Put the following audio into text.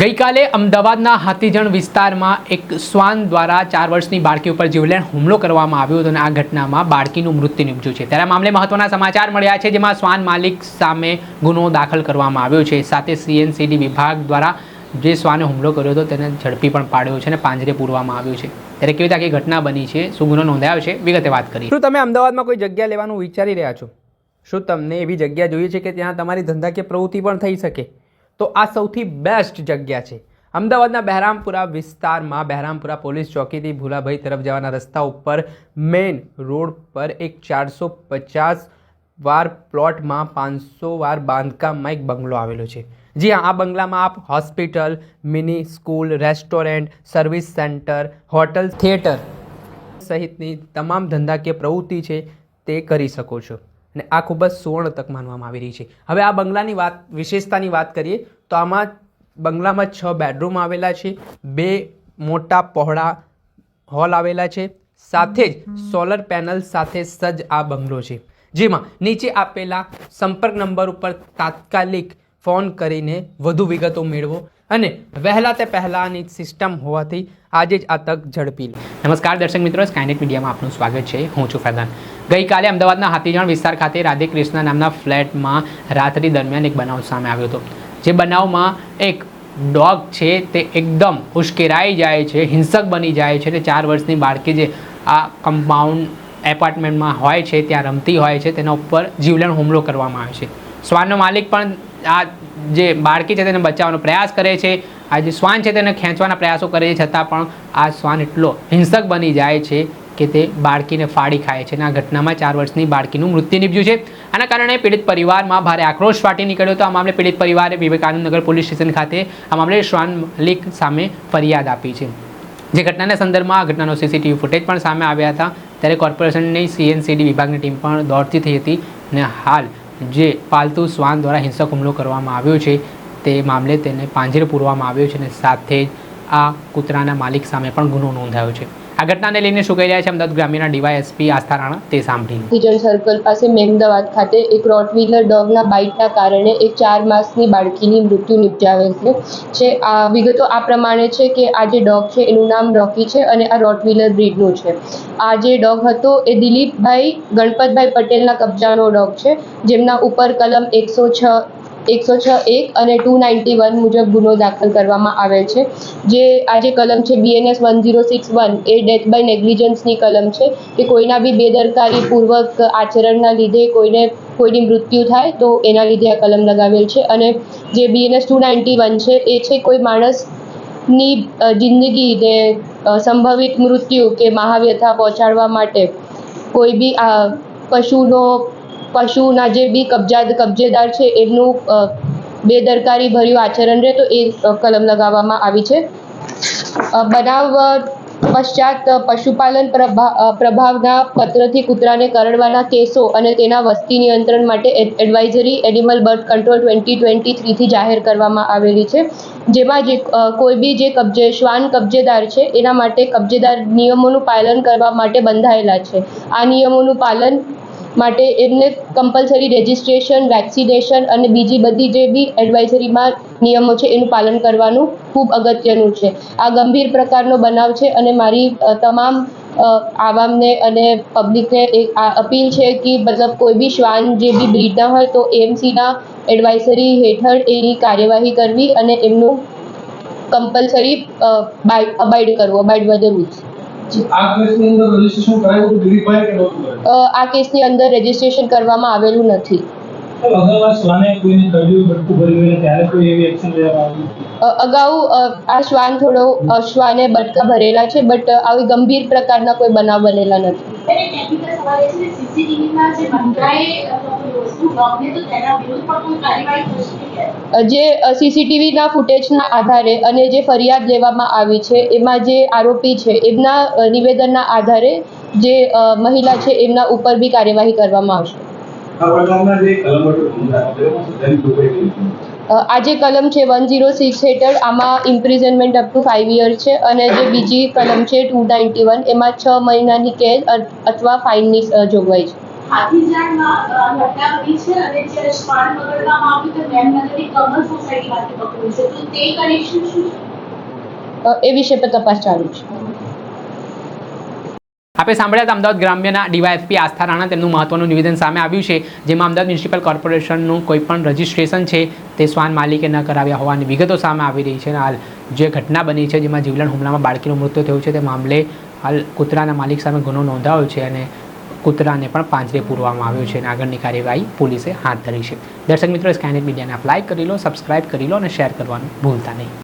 ગઈકાલે અમદાવાદના હાથીજણ વિસ્તારમાં એક શ્વાન દ્વારા ચાર વર્ષની બાળકી ઉપર જીવલેણ હુમલો કરવામાં આવ્યો હતો અને આ ઘટનામાં બાળકીનું મૃત્યુ નિપજ્યું છે. ત્યારે મામલે મહત્વના સમાચાર મળ્યા છે, જેમાં શ્વાન માલિક સામે ગુનો દાખલ કરવામાં આવ્યો છે. સાથે સીએનસીડી વિભાગ દ્વારા જે શ્વાને હુમલો કર્યો હતો, તેને ઝડપી પણ પાડ્યો છે અને પાંજરે પૂરવામાં આવ્યો છે. ત્યારે કેવી રીતે ઘટના બની છે, શું ગુનો નોંધાયો છે, વિગતે વાત કરી શું તમે અમદાવાદમાં કોઈ જગ્યા લેવાનું વિચારી રહ્યા છો? શું તમને એવી જગ્યા જોઈએ છે કે ત્યાં તમારી ધંધાકીય પ્રવૃત્તિ પણ થઈ શકે? તો આ સૌથી બેસ્ટ જગ્યા છે. અમદાવાદના બહેરામપુરા વિસ્તારમાં બહેરામપુરા પોલીસ ચોકીથી ભૂલાભાઈ તરફ જવાના રસ્તા ઉપર મેઇન રોડ પર એક ચારસો પચાસ વાર પ્લોટમાં પાંચસો વાર બાંધકામમાં એક બંગલો આવેલો છે. જી હા આ બંગલામાં આપ hospital, mini school, restaurant, service centre, hotel, theatre સહિતની તમામ ધંધાકીય પ્રવૃત્તિ છે તે કરી શકો છો. અને આ ખૂબ જ સુવર્ણ તક માનવામાં આવી રહી છે. હવે આ બંગલાની વાત, વિશેષતાની વાત કરીએ તો આમાં બંગલામાં છ બેડરૂમ આવેલા છે બે મોટા પહોળા હોલ આવેલા છે સાથે જ સોલર પેનલ સાથે સજ્જ આ બંગલો છે. જેમાં નીચે આપેલા સંપર્ક નંબર ઉપર તાત્કાલિક ફોન કરીને વધુ વિગતો મેળવો અને વહેલા તે પહેલાંની સિસ્ટમ હોવાથી આજે જ આ તક ઝડપી લો. નમસ્કાર દર્શક મિત્રો સ્કાયનેટ મીડિયામાં આપનું સ્વાગત છે. હું છું ફેદાન ગઈકાલે અમદાવાદના હાથીજણ વિસ્તાર ખાતે રાધે કૃષ્ણ નામના ફ્લેટમાં રાત્રિ દરમિયાન એક બનાવ સામે આવ્યો હતો. જે બનાવમાં એક ડોગ છે તે એકદમ ઉશ્કેરાઈ જાય છે, હિંસક બની જાય છે. અને ચાર વર્ષની બાળકી જે આ કમ્પાઉન્ડ એપાર્ટમેન્ટમાં હોય છે, ત્યાં રમતી હોય છે, તેના ઉપર જીવલેણ હુમલો કરવામાં આવે છે. શ્વાનનો માલિક પણ આ જે બાળકી છે તેને બચાવવાનો પ્રયાસ કરે છે. આ જે શ્વાન છે તેને ખેંચવાના પ્રયાસો કરે છે, છતાં પણ આ શ્વાન એટલો હિંસક બની જાય છે કે તે બાળકીને ફાડી ખાય છે અને આ ઘટનામાં ચાર વર્ષની બાળકીનું મૃત્યુ નીપજ્યું છે. આના કારણે પીડિત પરિવારમાં ભારે આક્રોશ ફાટી નીકળ્યો હતો. આ મામલે પીડિત પરિવારે વિવેકાનંદ નગર પોલીસ સ્ટેશન ખાતે આ મામલે શ્વાન મલિક સામે ફરિયાદ આપી છે. જે ઘટનાના સંદર્ભમાં આ ઘટનાનો સીસીટીવી ફૂટેજ પણ સામે આવ્યા હતા. ત્યારે કોર્પોરેશનની સીએનસીડી વિભાગની ટીમ પણ દોડતી થઈ હતી અને હાલ જે પાલતુ શ્વાન દ્વારા હિંસક હુમલો કરવામાં આવ્યો છે તે મામલે તેને પાંજરે પૂરવામાં આવ્યો છે અને સાથે જ આ કૂતરાના માલિક સામે પણ ગુનો નોંધાયો છે. આ ઘટનાને લઈને શું કહી રહ્યા છે અમદાવાદ ગ્રામ્યના ડીવાયએસપી આસ્થા રાણા તે સાંભળી કિચન સર્કલ પાસે મહેમદાવાદ ખાતે એક રોટવીલર ડોગના બાઇટના કારણે એક ચાર માસની બાળકીની મૃત્યુ નિપજાવેલ છે. જે આ વિગતો આ પ્રમાણે છે કે આ જે ડોગ છે, એનું નામ રોકી છે અને આ રોટવીલર બ્રીડનું છે. આ જે ડોગ હતો, એ દિલીપભાઈ ગણપતભાઈ પટેલના કબજાનો ડોગ છે, જેમના ઉપર કલમ એકસો છ એકસો છ એક અને ટુ નાઇન્ટી વન મુજબ ગુનો દાખલ કરવામાં આવેલ છે. જે આ જે કલમ છે BNS one zero six one A death by નેગ્લિજન્સની કલમ છે કે કોઈના બી બેદરકારીપૂર્વક આચરણના લીધે કોઈને કોઈની મૃત્યુ થાય તો એના લીધે આ કલમ લગાવેલ છે. અને જે બીએનએસ ટુ નાઇન્ટી વન છે એ છે કોઈ માણસની જિંદગી જિંદગીને સંભવિત મૃત્યુ કે મહાવ્યથા પહોંચાડવા માટે કોઈ બી પશુનો પશુના જે બી કબજા કબજેદાર છે, એમનું બેદરકારી ભર્યું આચરણ રહે તો એ કલમ લગાવવામાં આવી છે. બનાવ પશ્ચાત પશુપાલન પ્રભા પ્રભાવના પત્રથી કૂતરાને કરડવાના કેસો અને તેના વસ્તી નિયંત્રણ માટે advisory animal birth control twenty twenty થ્રીથી જાહેર કરવામાં આવેલી છે. જેમાં જે કોઈ બી જે કબજે, શ્વાન કબજેદાર છે, એના માટે કબજેદાર નિયમોનું પાલન કરવા માટે બંધાયેલા છે. આ નિયમોનું પાલન માટે એમને કમ્પલસરી રજિસ્ટ્રેશન વેક્સિનેશન અને બીજી બધી જે બી એડવાઇઝરીમાં નિયમો છે, એનું પાલન કરવાનું ખૂબ અગત્યનું છે. આ ગંભીર પ્રકારનો બનાવ છે અને મારી તમામ આવામને અને પબ્લિકને આ અપીલ છે કે મતલબ કોઈ બી શ્વાન જે બી બ્રીડના હોય તો એમસીના એડવાઇઝરી હેઠળ એની કાર્યવાહી કરવી અને એમનું કમ્પલસરી અબાઇડ કરવું અબાઇડ બાય ધ રૂલ્સ આ કેસની અંદર રજીસ્ટ્રેશન કરવામાં આવેલું નથી. અગાઉ આ શ્વાને કોઈને કરડ્યું, બટકું ભર્યું હોય ત્યારે કોઈ એવી એક્શન લેવામાં આવી? અ, અગાઉ અ, આ શ્વાન થોડો શ્વાને બટકા ભરેલા છે બટ આવી ગંભીર પ્રકારના કોઈ બનાવ બનેલા નથી. જે સીસીટીવીના ફૂટેજના આધારે અને જે ફરિયાદ લેવામાં આવી છે એમાં જે આરોપી છે એમના નિવેદનના આધારે જે મહિલા છે એમના ઉપર બી કાર્યવાહી કરવામાં આવશે. આ જે કલમો છે? વન ઝીરો સિક્સ હેઠળ આમાં imprisonment up to five year છે અને જે બીજી કલમ છે ટુ નાઇન્ટી વન એમાં છ મહિનાની કેદ અથવા ફાઇનની જોગવાઈ છે. હાથીજાળમાં ઘટના બની છે અને જે શ્વાન પકડવામાં આવ્યું તો મેમનગરની કમલ સોસાયટીમાંથી પકડ્યું છે. તો તે કનેક્શન શું છે? એ વિશે પર તપાસ ચાલુ છે. આપણે સાંભળ્યા હતા અમદાવાદ ગ્રામ્યના ડીવાયએસપી આસ્થા રાણા તેમનું મહત્વનું નિવેદન સામે આવ્યું છે જેમાં અમદાવાદ મ્યુનિસિપલ કોર્પોરેશનનું કોઈ પણ રજિસ્ટ્રેશન છે તે શ્વાન માલિકે ન કરાવ્યા હોવાની વિગતો સામે આવી રહી છે અને હાલ જે ઘટના બની છે જેમાં જીવલેણ હુમલામાં બાળકીનું મૃત્યુ થયું છે તે મામલે હાલ કૂતરાના માલિક સામે ગુનો નોંધાયો છે અને કૂતરાને પણ પાંજરે પૂરવામાં આવ્યો છે અને આગળની કાર્યવાહી પોલીસે હાથ ધરી છે. દર્શક મિત્રો સ્કાયનેટ મીડિયાને આપ લાઈક કરી લો સબસ્ક્રાઇબ કરી લો અને શેર કરવાનું ભૂલતા નહીં.